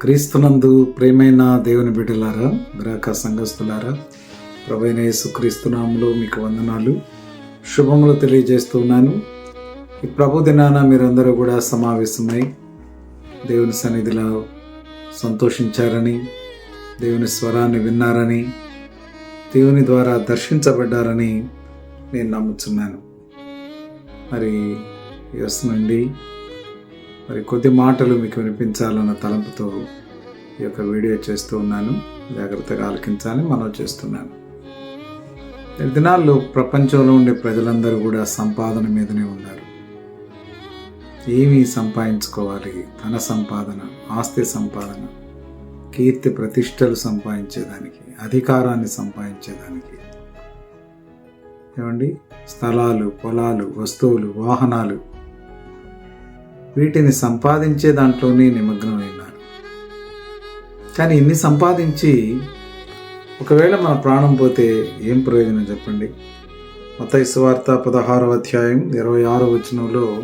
క్రీస్తునందు ప్రేమైన దేవుని బిడ్డలారా గ్రాహక సంఘస్థులారా ప్రభైన యేసుక్రీస్తునాములో మీకు వందనాలు. శుభములు తెలియజేస్తున్నాను ఈ ప్రభు దినాన మీరందరూ కూడా సమావేశమై దేవుని సన్నిధిలో సంతోషించారని దేవుని స్వరాన్ని విన్నారని దేవుని ద్వారా దర్శించబడ్డారని నేను నమ్ముతున్నాను మరి ఎస్ నుండి మరి కొద్ది మాటలు మీకు వినిపించాలన్న తలంపుతో ఈ యొక్క వీడియో చేస్తూ ఉన్నాను. జాగ్రత్తగా ఆలకించాలని మనం చేస్తున్నాను. ఈ దినాల్లో ప్రపంచంలో ఉండే ప్రజలందరూ కూడా సంపాదన మీదనే ఉన్నారు. ఏమి సంపాదించుకోవాలి? ధన సంపాదన ఆస్తి సంపాదన కీర్తి ప్రతిష్టలు సంపాదించేదానికి అధికారాన్ని సంపాదించేదానికి. ఏమండి? స్థలాలు పొలాలు వస్తువులు వాహనాలు వీటిని సంపాదించే దాంట్లోనే నిమగ్నమైనారు కానీ ఇన్ని సంపాదించి ఒకవేళ మన ప్రాణం పోతే ఏం ప్రయోజనం చెప్పండి? మత వార్త పదహారవ అధ్యాయం ఇరవై ఆరో వచనంలో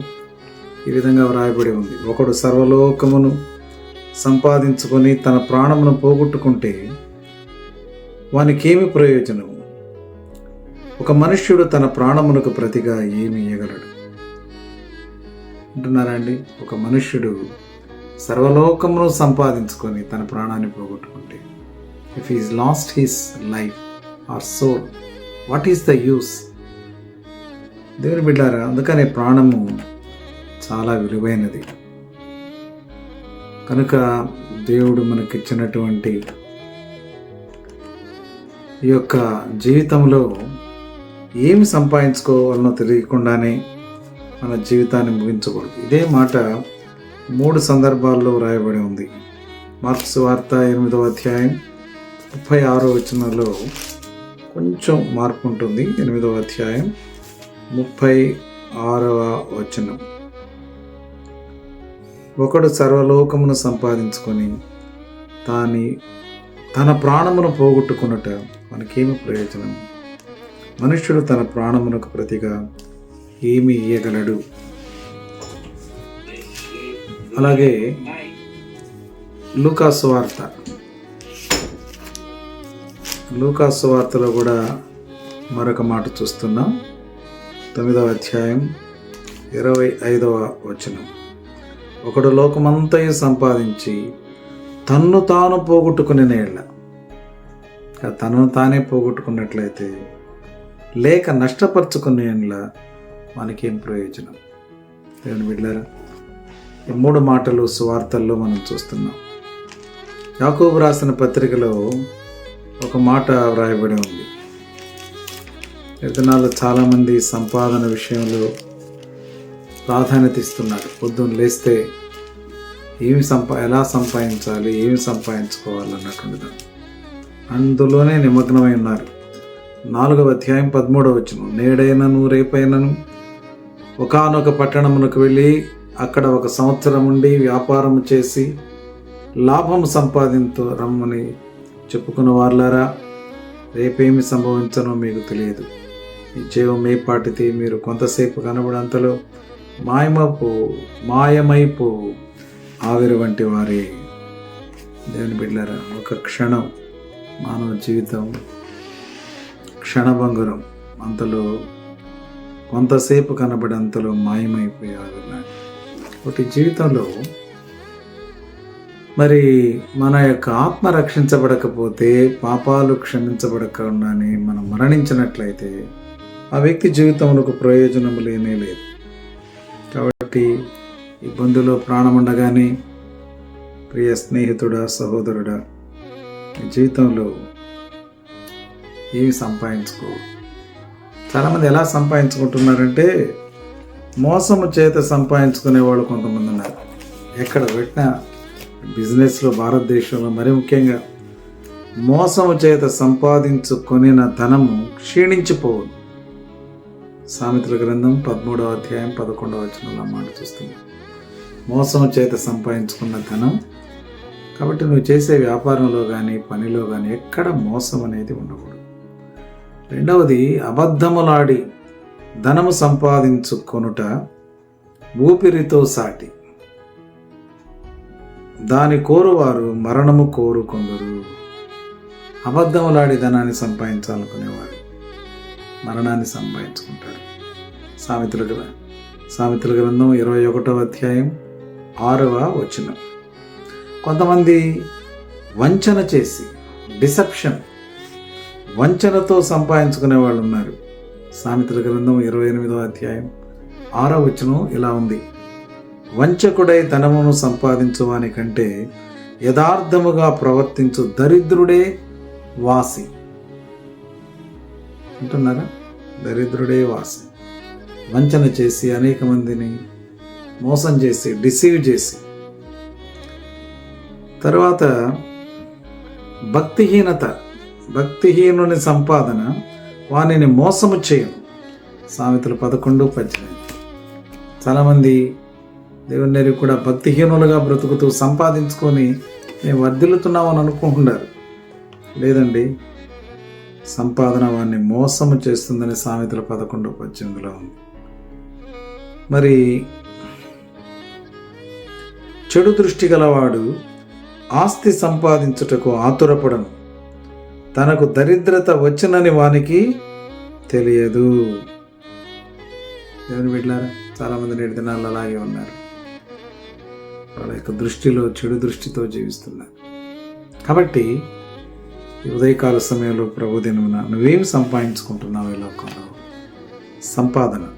ఈ విధంగా వ్రాయబడి ఉంది. ఒకడు సర్వలోకమును సంపాదించుకొని తన ప్రాణమును పోగొట్టుకుంటే వానికేమి ప్రయోజనం ఒక మనుష్యుడు తన ప్రాణమునకు ప్రతిగా ఏమి ఇయ్యగలడు? అంటున్నారండి ఒక మనుష్యుడు సర్వలోకమును సంపాదించుకొని తన ప్రాణాన్ని పోగొట్టుకుంటే if is lost his life or soul what is the use దేవుని బిడ్డారా అందుకనే ప్రాణము చాలా విలువైనది. కనుక దేవుడు మనకిచ్చినటువంటి ఈ యొక్క జీవితంలో ఏమి సంపాదించుకోవాలనో తెలియకుండానే మన జీవితాన్ని ముగించకూడదు. ఇదే మాట మూడు సందర్భాల్లో వ్రాయబడి ఉంది. మార్క్స్ వార్త ఎనిమిదవ అధ్యాయం ముప్పై ఆరో వచనంలో కొంచెం మార్పు ఉంటుంది. ఎనిమిదవ అధ్యాయం ముప్పై ఆరవ వచనం. ఒకడు సర్వలోకమును సంపాదించుకొని తాని తన ప్రాణమును పోగొట్టుకున్నట మనకేమి ప్రయోజనం? మనుష్యుడు తన ప్రాణమునకు ప్రతిగా ఏమి ఇయ్యగలడు. అలాగే లూకాసు వార్త. లూకాసు వార్తలో కూడా మరొక మాట చూస్తున్నాం. తొమ్మిదవ అధ్యాయం ఇరవై ఐదవ వచనం. ఒకడు లోకమంతయు సంపాదించి తన్ను తాను పోగొట్టుకునే నేళ్ళ తనను తానే పోగొట్టుకున్నట్లయితే లేక నష్టపరుచుకునే మనకేం ప్రయోజనం? దేవుని బిడ్డారా ఈ మూడు మాటలు సువార్తల్లో మనం చూస్తున్నాం. యాకోబు రాసిన పత్రికలో ఒక మాట వ్రాయబడి ఉంది. విత్తనాలు చాలామంది సంపాదన విషయంలో ప్రాధాన్యత ఇస్తున్నారు. పొద్దున్న లేస్తే ఏమి సంపా ఎలా సంపాదించాలి ఏమి సంపాదించుకోవాలి అన్నటువంటిది అందులోనే నిమగ్నమై ఉన్నారు. నాలుగవ అధ్యాయం పదమూడవ వచ్చిన నేడైనను రేపైనను ఒకనొక పట్టణమునకు వెళ్ళి అక్కడ ఒక సంవత్సరం ఉండి వ్యాపారం చేసి లాభం సంపాదించు రమ్మని చెప్పుకున్న వాళ్ళారా రేపేమి సంభవించనో మీకు తెలియదు. ఈ జీవం ఏ పాటితే మీరు కొంతసేపు కనబడంతలో మాయమపు మాయమైపు ఆవిరి వంటి వారే. దేవుని బిడ్డారా ఒక క్షణం మానవ జీవితం క్షణభంగురం అంతలో కొంతసేపు కనబడంతలో మాయమైపోయారు ఒకటి జీవితంలో మరి మన యొక్క ఆత్మ రక్షించబడకపోతే పాపాలు క్షమించబడకుండానే మనం మరణించినట్లయితే ఆ వ్యక్తి జీవితంలో ప్రయోజనం లేనే లేదు. కాబట్టి ఇబ్బందులో ప్రాణం ఉండగానే ప్రియ స్నేహితుడా సహోదరుడా జీవితంలో ఏమి సంపాదించుకో? చాలామంది ఎలా సంపాదించుకుంటున్నారంటే మోసము చేత సంపాదించుకునే వాళ్ళు కొంతమంది ఉన్నారు. ఎక్కడ పెట్టినా బిజినెస్లో భారతదేశంలో మరి ముఖ్యంగా మోసము చేత సంపాదించుకొనిన ధనము క్షీణించిపోవు సామెతల గ్రంథం పదమూడవ అధ్యాయం పదకొండవ వచనంలో మాట చూస్తుంది మోసము చేత సంపాదించుకున్న ధనం కాబట్టి నువ్వు చేసే వ్యాపారంలో కానీ పనిలో కానీ ఎక్కడ మోసం అనేది ఉండకూడదు. రెండవది అబద్ధములాడి ధనము సంపాదించుకొనుట ఊపిరితో సాటి. దాని కోరువారు మరణము కోరుకొందరు. అబద్ధములాడి ధనాన్ని సంపాదించాలనుకునేవాడు మరణాన్ని సంపాదించుకుంటాడు సామెతలు గ్ర సామెతల గ్రంథం ఇరవై ఒకటవ అధ్యాయం ఆరవ వచనం. కొంతమంది వంచన చేసి డిసెప్షన్ వంచనతో సంపాదించుకునే వాళ్ళు ఉన్నారు. సామెతల గ్రంథం ఇరవై ఎనిమిదో అధ్యాయం ఆరో వచనం ఇలా ఉంది. వంచకుడై ధనమును సంపాదించువాని కంటే యథార్థముగా ప్రవర్తించు దరిద్రుడే వాసి. అంటున్నారా దరిద్రుడే వాసి. వంచన చేసి అనేక మందిని మోసం చేసి డిసీవ్ చేసి. తర్వాత భక్తిహీనత భక్తిహీనుని సంపాదన వానిని మోసము చేయదు సామెతలు పదకొండు పద్దెనిమిది. చాలామంది దేవుని కూడా భక్తిహీనులుగా బ్రతుకుతూ సంపాదించుకొని మేము వర్ధిల్లుతున్నామని అనుకుంటున్నారు. లేదండి సంపాదన వాడిని మోసము చేస్తుందని సామెతల పదకొండు పద్దెనిమిదిలో ఉంది. మరి చెడు దృష్టి గలవాడు ఆస్తి సంపాదించుటకు ఆతురపడను. తనకు దరిద్రత వచ్చినని వానికి తెలియదు. దేవుని బిడ్డారా చాలామంది నేటి దినాల్లో అలాగే ఉన్నారు. వాళ్ళ యొక్క దృష్టిలో చెడు దృష్టితో జీవిస్తున్నారు. కాబట్టి ఉదయకాల సమయంలో ప్రభు దినమున నువ్వేం సంపాదించుకుంటున్నావు ఈ లోకంలో? సంపాదన.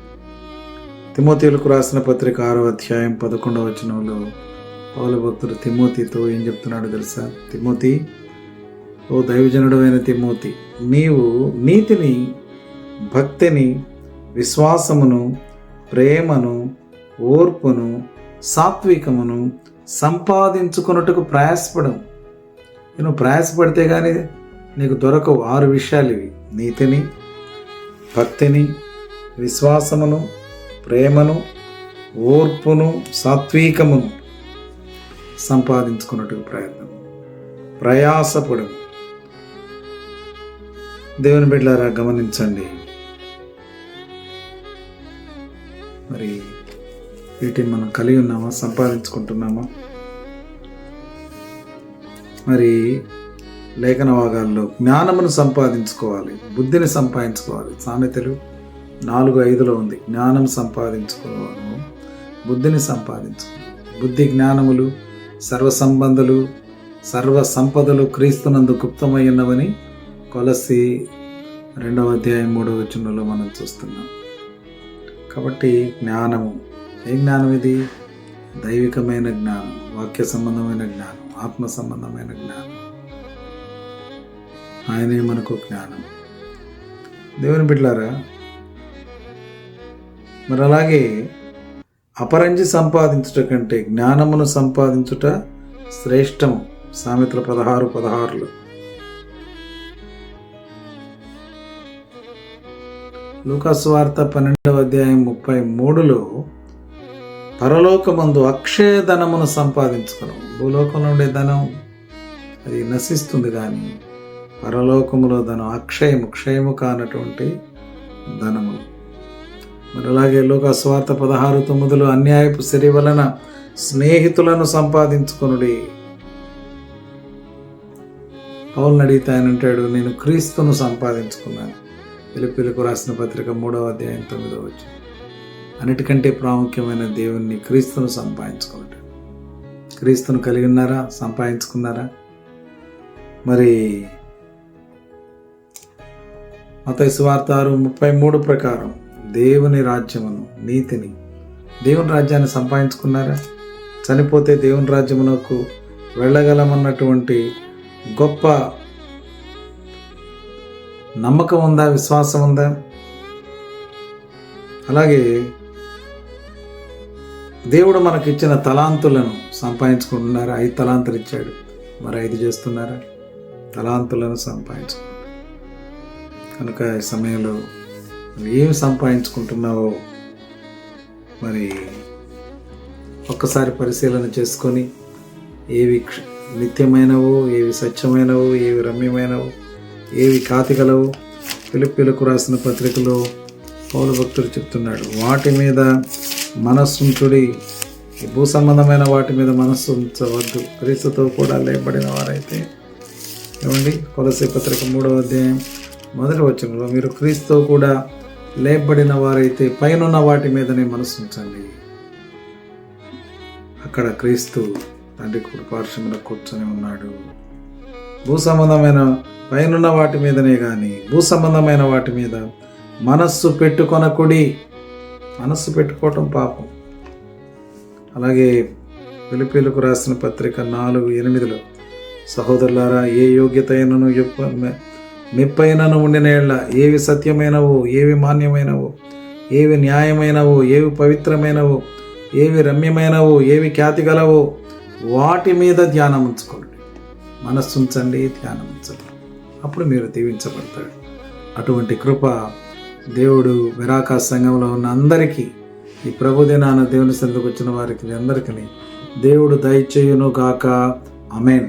తిమోతీలకు రాసిన పత్రిక ఆరో అధ్యాయం పదకొండవ వచనంలో పౌల భక్తుడు తిమోతితో ఏం చెప్తున్నాడు తెలుసా? తిమోతి ఓ దైవజనుడు అయిన తిమోతి నీవు నీతిని భక్తిని విశ్వాసమును ప్రేమను ఓర్పును సాత్వికమును సంపాదించుకున్నట్టుకు ప్రయాసపడం నువ్వు ప్రయాసపడితే కానీ నీకు దొరకవు. ఆరు విషయాలు ఇవి. నీతిని భక్తిని విశ్వాసమును ప్రేమను ఓర్పును సాత్వికమును సంపాదించుకున్నట్టుకు ప్రయత్నం ప్రయాసపడము దేవుని బిడ్డలారా గమనించండి. మరి వీటిని మనం కలిగి ఉన్నామా సంపాదించుకుంటున్నామా? మరి లేఖన భాగాల్లో జ్ఞానమును సంపాదించుకోవాలి బుద్ధిని సంపాదించుకోవాలి. సామెతలు నాలుగు ఐదులో ఉంది. జ్ఞానం సంపాదించుకోవాలి బుద్ధిని సంపాదించుకోవాలి. బుద్ధి జ్ఞానములు సర్వ సంబంధులు సర్వ సంపదలు క్రీస్తునందు గుప్తమై ఉన్నవని కొలసి రెండవ అధ్యాయం మూడవ వచనంలో మనం చూస్తున్నాం. కాబట్టి జ్ఞానము ఏ జ్ఞానం ఇది? దైవికమైన జ్ఞానం వాక్య సంబంధమైన జ్ఞానం ఆత్మ సంబంధమైన జ్ఞానం. ఆయనే మనకు జ్ఞానం. దేవుని బిడ్లారా మరి అలాగే అపరంజి సంపాదించుట కంటే జ్ఞానమును సంపాదించుట శ్రేష్టము. సామెతల పదహారు పదహారులు. లూకాస్వార్త పన్నెండవ అధ్యాయం ముప్పై మూడులో పరలోకమందు అక్షయ ధనమును సంపాదించుకున్నాం భూలోకంలో ఉండే ధనం అది నశిస్తుంది కానీ పరలోకములో ధనం అక్షయము క్షయము కానటువంటి ధనము మరి అలాగే లోకస్వార్థ పదహారు తొమ్మిదిలో అన్యాయపు సిరి వలన స్నేహితులను సంపాదించుకొనుడి. పౌల్ని అడిగితే ఆయన అంటాడు నేను క్రీస్తును సంపాదించుకున్నాను. పిలుపులకు రాసిన పత్రిక మూడవ అధ్యాయం తొమ్మిదవ వచ్చు అన్నిటికంటే ప్రాముఖ్యమైన దేవుణ్ణి క్రీస్తును సంపాదించుకున్నాడు క్రీస్తును కలిగి ఉన్నారా? సంపాదించుకున్నారా? మరి మత సువార్త ఆరు ముప్పై మూడు ప్రకారం దేవుని రాజ్యమును నీతిని దేవుని రాజ్యాన్ని సంపాదించుకున్నారా? చనిపోతే దేవుని రాజ్యమునకు వెళ్ళగలమన్నటువంటి గొప్ప నమ్మకం ఉందా విశ్వాసం ఉందా? అలాగే దేవుడు మనకి ఇచ్చిన తలాంతులను సంపాదించుకుంటున్నారా? ఐదు తలాంతులు ఇచ్చాడు. మరి ఐదు చేస్తున్నారా? తలాంతులను సంపాదించుకుంటున్నారు? కనుక ఈ సమయంలో ఏం సంపాదించుకుంటున్నావో మరి ఒక్కసారి పరిశీలన చేసుకొని ఏవి క్ష- నిత్యమైనవో ఏవి సత్యమైనవో ఏవి రమ్యమైనవో ఏవి కాతిగలవు పిలుపులకు రాసిన పత్రికలో పౌల భక్తుడు చెప్తున్నాడు వాటి మీద మనస్సుంచుడి భూ సంబంధమైన వాటి మీద మనస్సు ఉంచవద్దు. క్రీస్తుతో కూడా లేబడిన వారైతే ఏమండి? కొలసి పత్రిక మూడవ అధ్యాయం మొదటి వచనంలో మీరు క్రీస్తుతో కూడా లేపబడిన వారైతే పైనున్న వాటి మీదనే మనసు ఉంచండి. అక్కడ క్రీస్తు తండ్రి కుడి పార్శ్వమున కూర్చొని ఉన్నాడు. భూ సంబంధమైన పైనున్న వాటి మీదనే కానీ భూ సంబంధమైన వాటి మీద మనస్సు పెట్టుకొనకుడి. మనస్సు పెట్టుకోవటం పాపం. అలాగే పిలిపిలకు రాసిన పత్రిక నాలుగు ఎనిమిదిలో సహోదరులారా ఏ యోగ్యత అయినను మెప్పైనను ఉండిన ఏవి సత్యమైనవో ఏవి మాన్యమైనవో ఏవి న్యాయమైనవో ఏవి పవిత్రమైనవో ఏవి రమ్యమైనవో ఏవి ఖ్యాతి గలవో వాటి మీద ధ్యానం ఉంచుకోండి. మనస్సు ఉంచండి ధ్యానం ఉంచండి. అప్పుడు మీరు దీవించబడతాడు అటువంటి కృప దేవుడు విరాకా సంఘంలో ఉన్న అందరికీ ఈ ప్రభుదినాన దేవుని సందుకు వచ్చిన వారికి అందరికీ దేవుడు దయచేయును గాక అమెన్